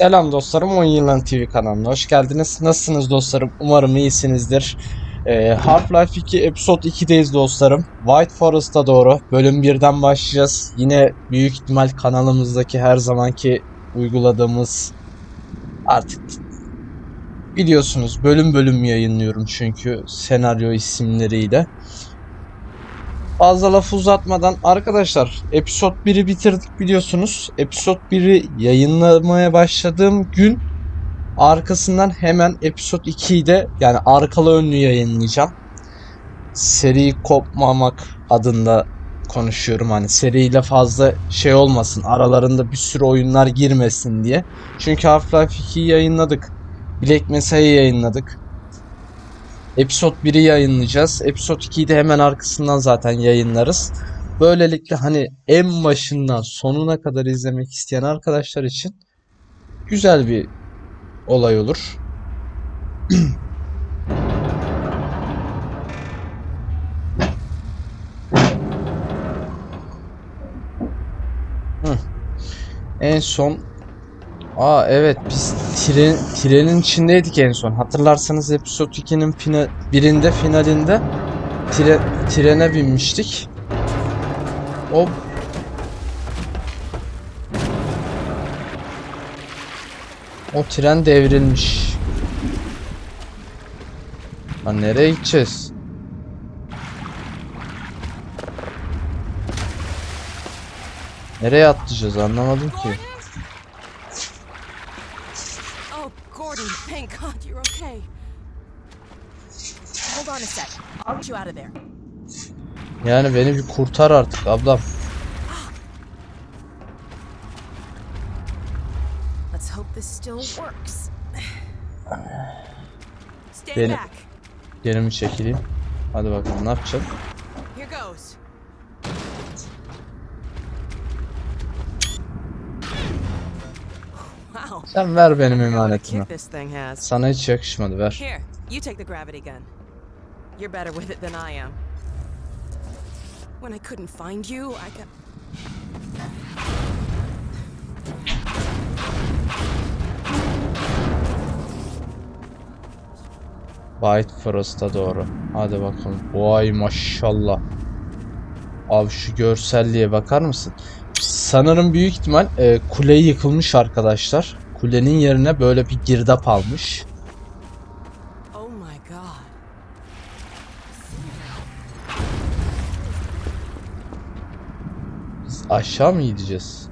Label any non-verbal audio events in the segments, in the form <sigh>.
Selam dostlarım, 10 Yılan TV kanalına hoş geldiniz. Nasılsınız dostlarım? Umarım iyisinizdir. Ee, Half-Life 2 Episode 2'deyiz dostlarım. White Forest'a doğru bölüm 1'den başlayacağız. Yine büyük ihtimal kanalımızdaki her zamanki uyguladığımız artık biliyorsunuz bölüm bölüm yayınlıyorum çünkü senaryo isimleriyle. Fazla laf uzatmadan arkadaşlar Episode 1'i bitirdik biliyorsunuz. Episode 1'i yayınlamaya başladığım gün arkasından hemen Episode 2'yi de yani arkalı önlü yayınlayacağım. Seri kopmamak adında konuşuyorum hani seriyle fazla şey olmasın aralarında bir sürü oyunlar girmesin diye. Çünkü Half-Life 2'yi yayınladık. Black Mesa'yı yayınladık. Episode 1'i yayınlayacağız. Episode 2'yi de hemen arkasından zaten yayınlarız. Böylelikle hani en başından sonuna kadar izlemek isteyen arkadaşlar için güzel bir olay olur. <clears throat> En son Aa evet biz tren, trenin içindeydik en son. Hatırlarsanız Episode 2'nin final, birinde finalinde tre, trene binmiştik. O O tren devrilmiş. Lan nereye gideceğiz? Nereye atlayacağız anlamadım ki. Yani beni bir kurtar artık ablam. Beni- back. Geri mi çekileyim? Hadi bakalım ne. Wow. Sen ver benim emanetimi. Sana hiç yakışmadı ver. Here, you take the gravity gun. You're better with it than I am. When I couldn't find you, I got. White Forest'a doğru. Hadi bakalım. Vay maşallah. Abi şu görselliğe bakar mısın? Sanırım büyük ihtimal e, kule yıkılmış arkadaşlar. Kulenin yerine böyle bir girdap almış. Aşağı mı gideceğiz?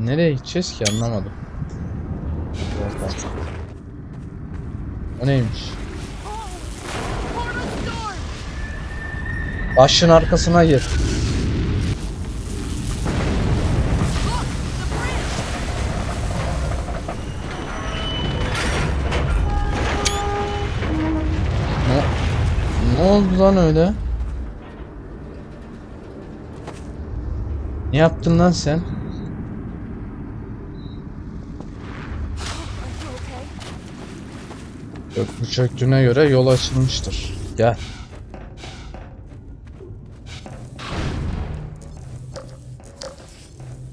Nereye gideceğiz ki anlamadım. O neymiş? Başın arkasına gir. Ne oldu lan öyle? Ne yaptın lan sen? Köprü çöktüğüne göre yol açılmıştır. Gel.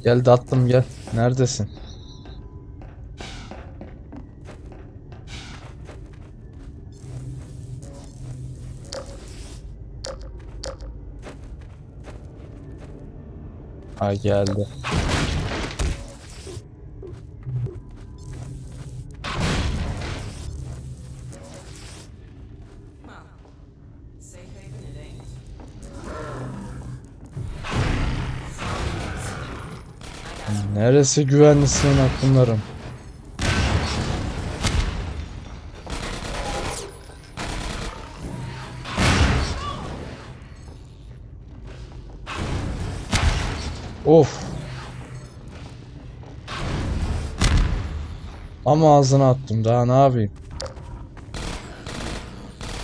Gel tatlım gel. Neredesin? Ha geldi. Neresi güvenli sığınak? Of. Ama ağzına attım daha ne yapayım?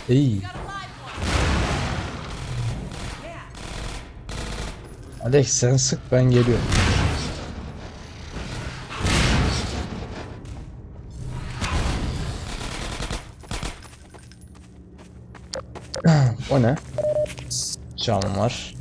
İyi. Alex sen sık ben geliyorum. <clears throat> O ne? Cam var.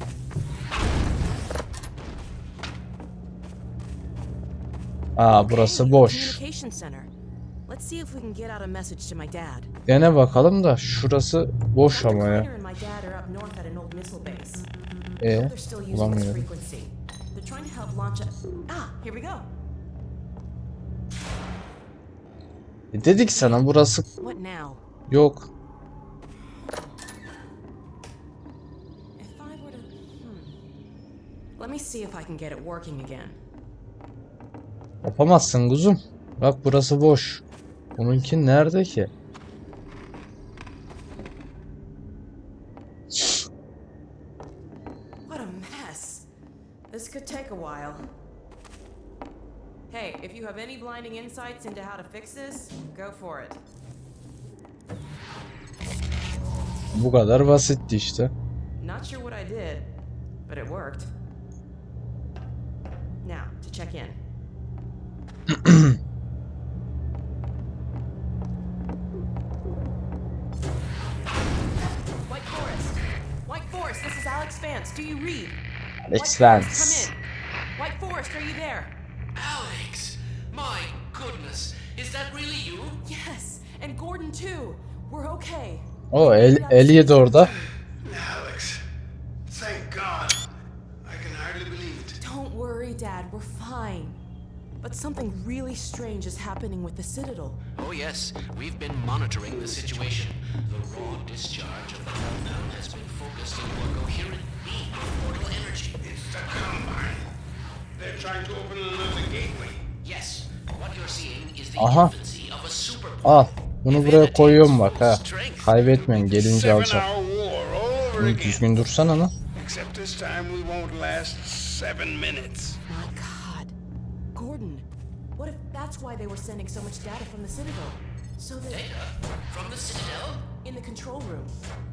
To my dad. Dene bakalım da şurası boş ama ya. E this bulamıyorum. Ah. E dedik sana burası yok. Hmm. Let me see if I can get it working again. Yapamazsın kuzum. Bak burası boş. Bununki nerede ki? What a mess. This could take a while. Hey, if you have any blinding insights into how to fix this, go for it. Bu kadar basitti işte. Not sure what I did, but it worked. Now, to check in. This is Alex Vance. Do you read? Alex White Forest, Vance. come in. White Forest, are you there? Alex! My goodness, is that really you? Yes, and Gordon too. We're okay. Oh, El Elliot orada. Alex, thank God. I can hardly believe it. Don't worry, Dad. We're fine. But something really strange is happening with the Citadel. Oh, yes, we've been monitoring the situation. The raw discharge of the meltdown has been focused into a coherent beam of portal energy. It's the Combine. They're trying to open another gateway. Yes, what you're seeing is the Aha. infancy of a super Al. Bunu buraya koyuyorum bak ha. Kaybetmeyin gelince alacağım. again. düzgün dursana lan. Except this time we won't last seven minutes. My God. Gordon, what if that's why they were sending so much data from the Citadel? So that Data from the Citadel? İn the control room,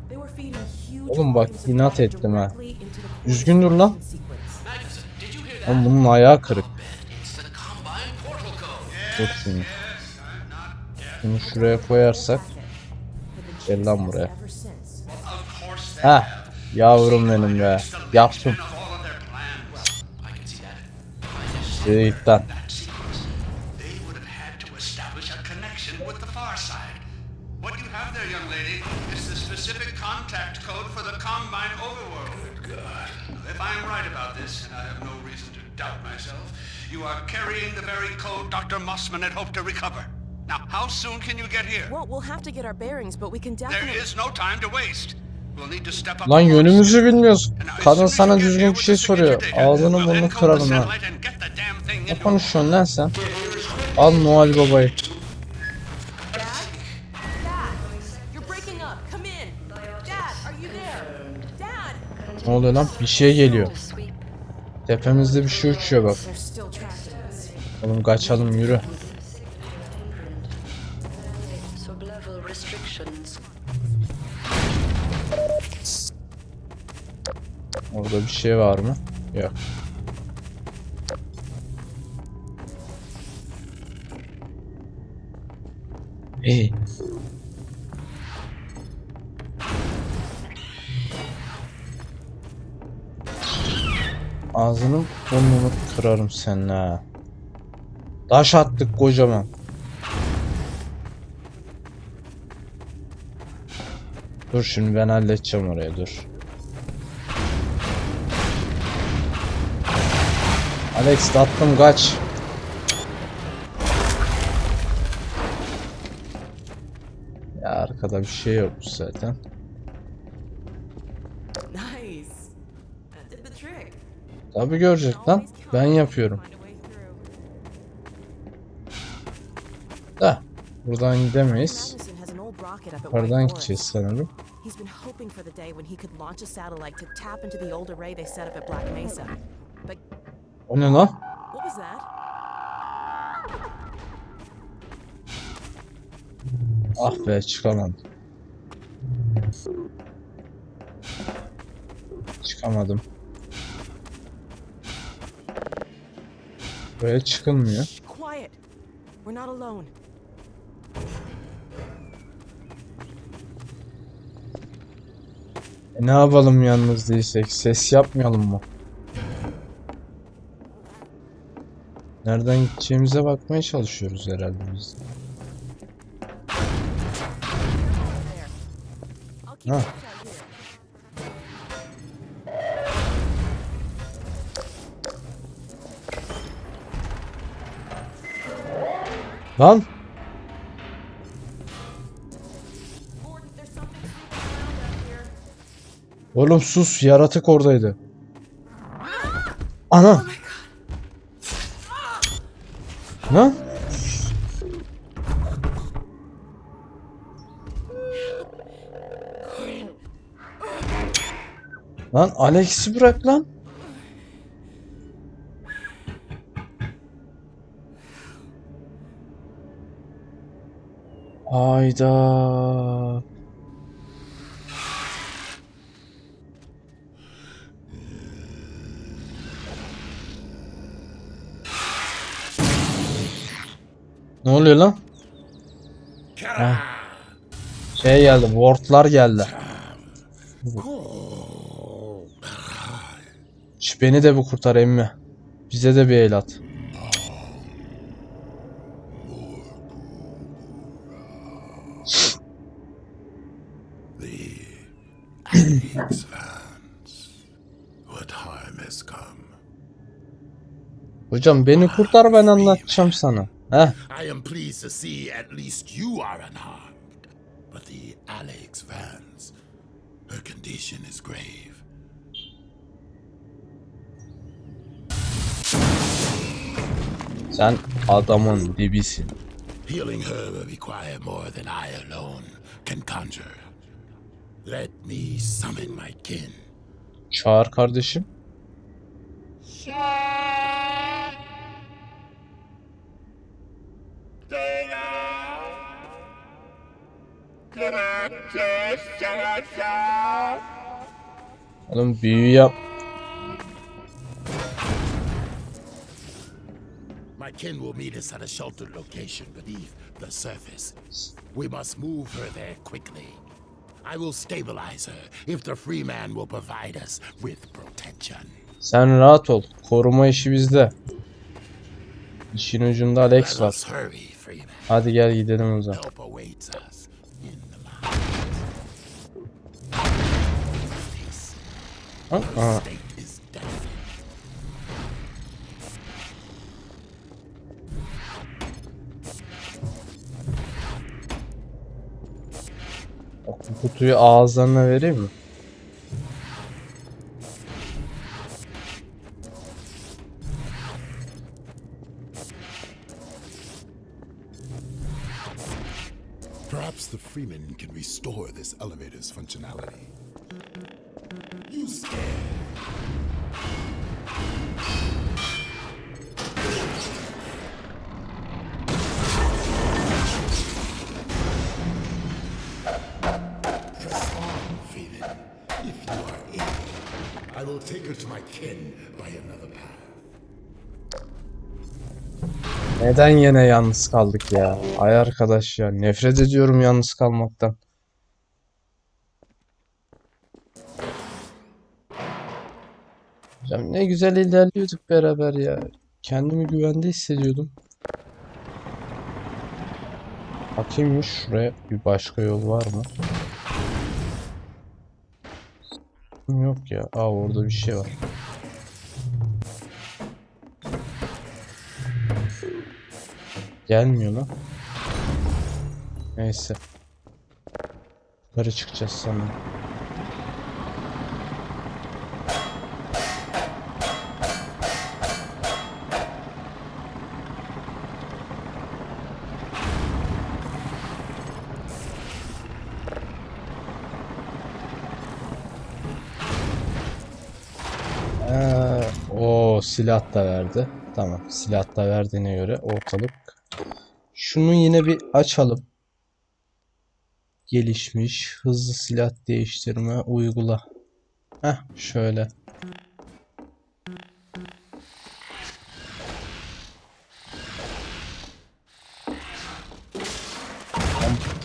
they were feeding huge Oğlum bak, inat ettim ha. directly into the Düzgün dur lan. coordination sequence. Magnuson, did you hear that? Oğlum bunun ayağı kırık. Bet it's the Combine portal code. Dur şimdi. Yes, I'm not deaf. Bunu şuraya koyarsak. Gel lan buraya. have. Yavrum benim be. Yaptım. of specific contact code for the Combine overworld. Good God. If I'm right about this, and I have no reason to doubt myself, you are carrying the very code Dr. Mossman had hoped to recover. Now, how soon can you get here? Well, we'll have to get our bearings, but we can There definitely. is no time to waste. We'll need to step up Lan yönümüzü bilmiyoruz. Kadın sana düzgün bir şey soruyor. Ağzını burnunu kırarım ha. Ne konuşuyorsun lan sen? Al Noel babayı. Ne oluyor lan? Bir şey geliyor. Tepemizde bir şey uçuyor bak. Oğlum kaçalım yürü. Orada bir şey var mı? Yok. İyi. Ağzını burnunu kırarım senin ha. Taş attık kocaman. Dur şimdi ben halledeceğim oraya dur. Alex tatlım kaç. Ya arkada bir şey yokmuş zaten. Tabi görecek lan. Ben yapıyorum. Da. Buradan gidemeyiz. Oradan gideceğiz sanırım. He's been hoping for the day when he could launch a satellite to tap into the old array they set up at Black Mesa. But O ne lan? what was that? Ah be çıkamadım. Çıkamadım. Buraya çıkılmıyor. Shh, quiet. We're not alone. E ne yapalım yalnız değilsek? Ses yapmayalım mı? Nereden gideceğimize bakmaya çalışıyoruz herhalde biz. I'll Lan! Oğlum sus yaratık oradaydı. Ana! Lan! Lan Alex'i bırak lan. Hayda. Ne oluyor lan? Heh. Şey geldi, wardlar geldi. Şş, beni de bir kurtar emmi. Bize de bir el at. Hocam beni kurtar ben anlatacağım sana. Heh. I am pleased to see at least you are unharmed. But the Alex Vance, her condition is grave. Sen adamın dibisin. Healing her will require more than I alone can conjure. Let me summon my kin. Çağır kardeşim. Oğlum büyü yap. My kin will meet us at a sheltered location beneath the surface. We must move her there quickly. I will stabilize her if the free man will provide us with protection. Sen rahat ol. Koruma işi bizde. İşin ucunda Alex var. Hadi gel gidelim o zaman. Death. Bak, kutuyu ağızlarına vereyim mi? Perhaps the Freeman can restore this elevator's functionality. Neden yine yalnız kaldık ya? Ay arkadaş ya nefret ediyorum yalnız kalmaktan. Hocam ne güzel ilerliyorduk beraber ya. Kendimi güvende hissediyordum. Bakayım şuraya bir başka yol var mı? Yok ya. Aa orada bir şey var. Gelmiyor lan. Neyse. Yukarı çıkacağız sonra. Ee, o silah da verdi. Tamam, silah da verdiğine göre ortalık. Şunu yine bir açalım. Gelişmiş hızlı silah değiştirme uygula. Heh, şöyle.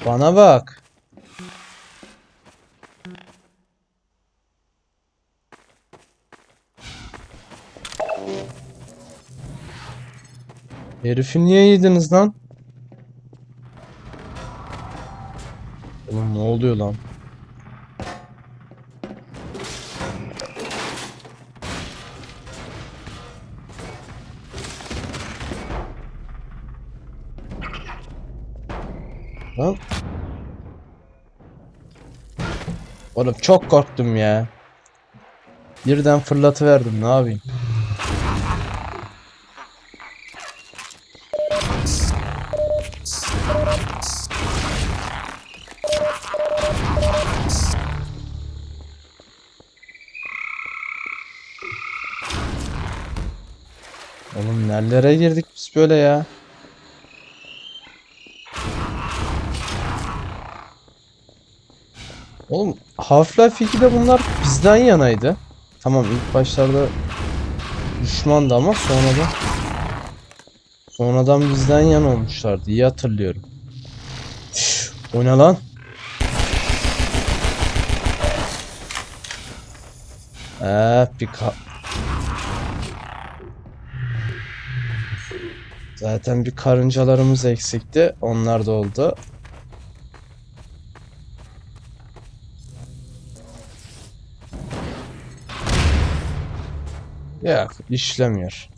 Bana bak. Herifi niye yediniz lan? Oğlum ne oluyor lan? Lan. Oğlum çok korktum ya. Birden fırlatıverdim ne yapayım? Oğlum nerelere girdik biz böyle ya? Oğlum Half-Life 2'de bunlar bizden yanaydı. Tamam ilk başlarda düşmandı ama sonradan sonradan bizden yan olmuşlardı. İyi hatırlıyorum. O ne lan? Eee bir Zaten bir karıncalarımız eksikti. Onlar da oldu. Yok işlemiyor.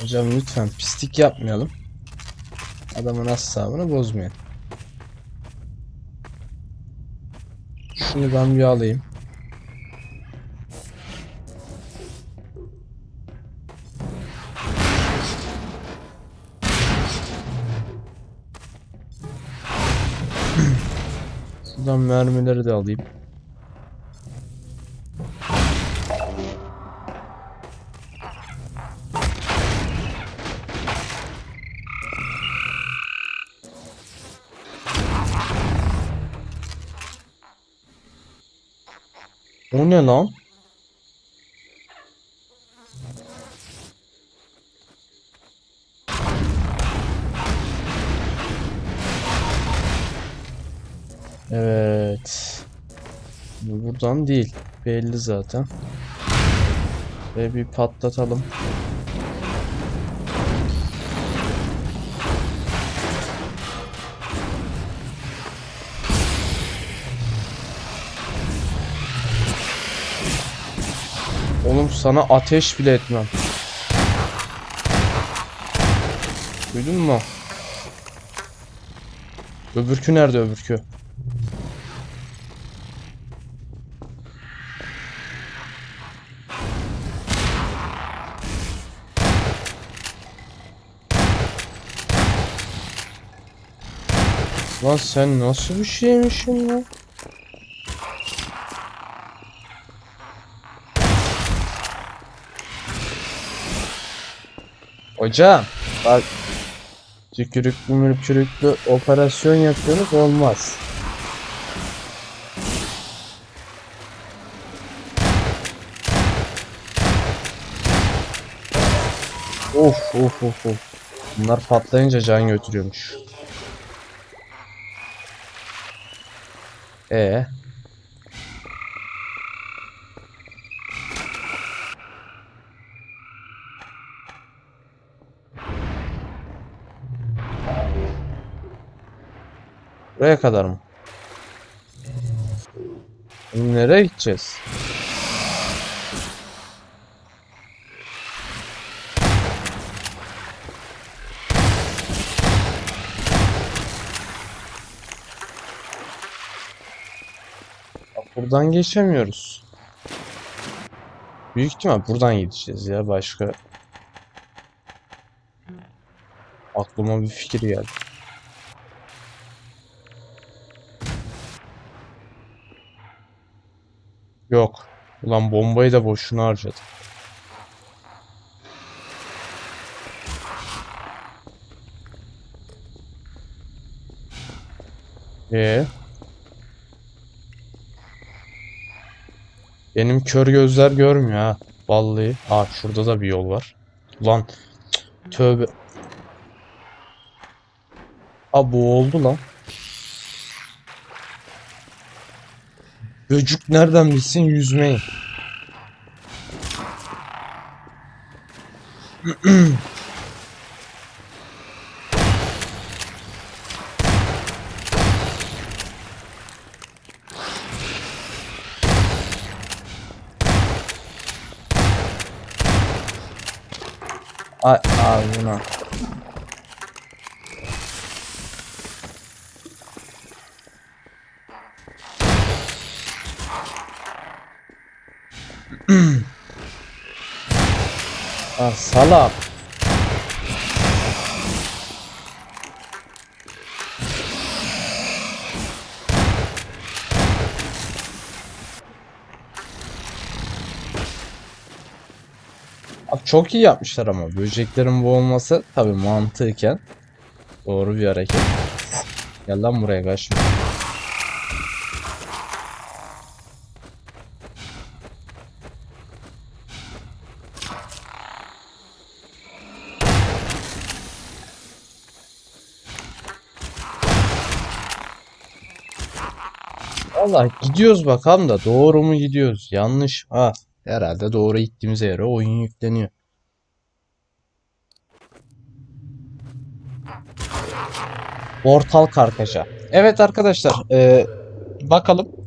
Hocam lütfen pislik yapmayalım. Adamın asabını bozmayın. Şunu ben bir alayım. Şuradan mermileri de alayım. O ne lan? Evet. Bu Buradan değil. Belli zaten. Ve bir patlatalım. Oğlum sana ateş bile etmem. Duydun mu? Öbürkü nerede öbürkü? Lan sen nasıl bir şeymişsin lan? Hocam bak tükürüklü mürkürüklü operasyon yapıyoruz olmaz. Of of of of. Bunlar patlayınca can götürüyormuş. E Buraya kadar mı? Nereye gideceğiz? Buradan geçemiyoruz. Büyük ihtimal buradan gideceğiz ya başka. Aklıma bir fikir geldi. Yok. Ulan bombayı da boşuna harcadım. Ee? Benim kör gözler görmüyor ha. Vallahi. Aa şurada da bir yol var. Ulan cık, tövbe. Aa bu oldu lan. Böcük nereden bilsin yüzmeyi? <clears throat> Ay ağzına. Ah salak. Çok iyi yapmışlar ama böceklerin bu olması tabii mantıken doğru bir hareket. Gel lan buraya kaçma. Valla gidiyoruz bakalım da doğru mu gidiyoruz? Yanlış. Ha, herhalde doğru gittiğimize göre oyun yükleniyor. Portal kargaşa. Evet arkadaşlar, e, bakalım.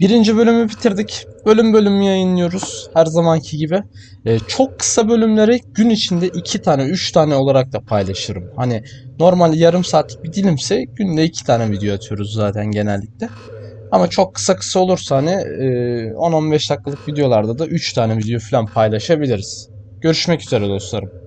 Birinci bölümü bitirdik. Bölüm bölüm yayınlıyoruz. Her zamanki gibi. E, çok kısa bölümleri gün içinde iki tane, üç tane olarak da paylaşırım. Hani normal yarım saatlik bir dilimse günde iki tane video atıyoruz zaten genellikle. Ama çok kısa kısa olursa hani e, 10-15 dakikalık videolarda da 3 tane video falan paylaşabiliriz. Görüşmek üzere dostlarım.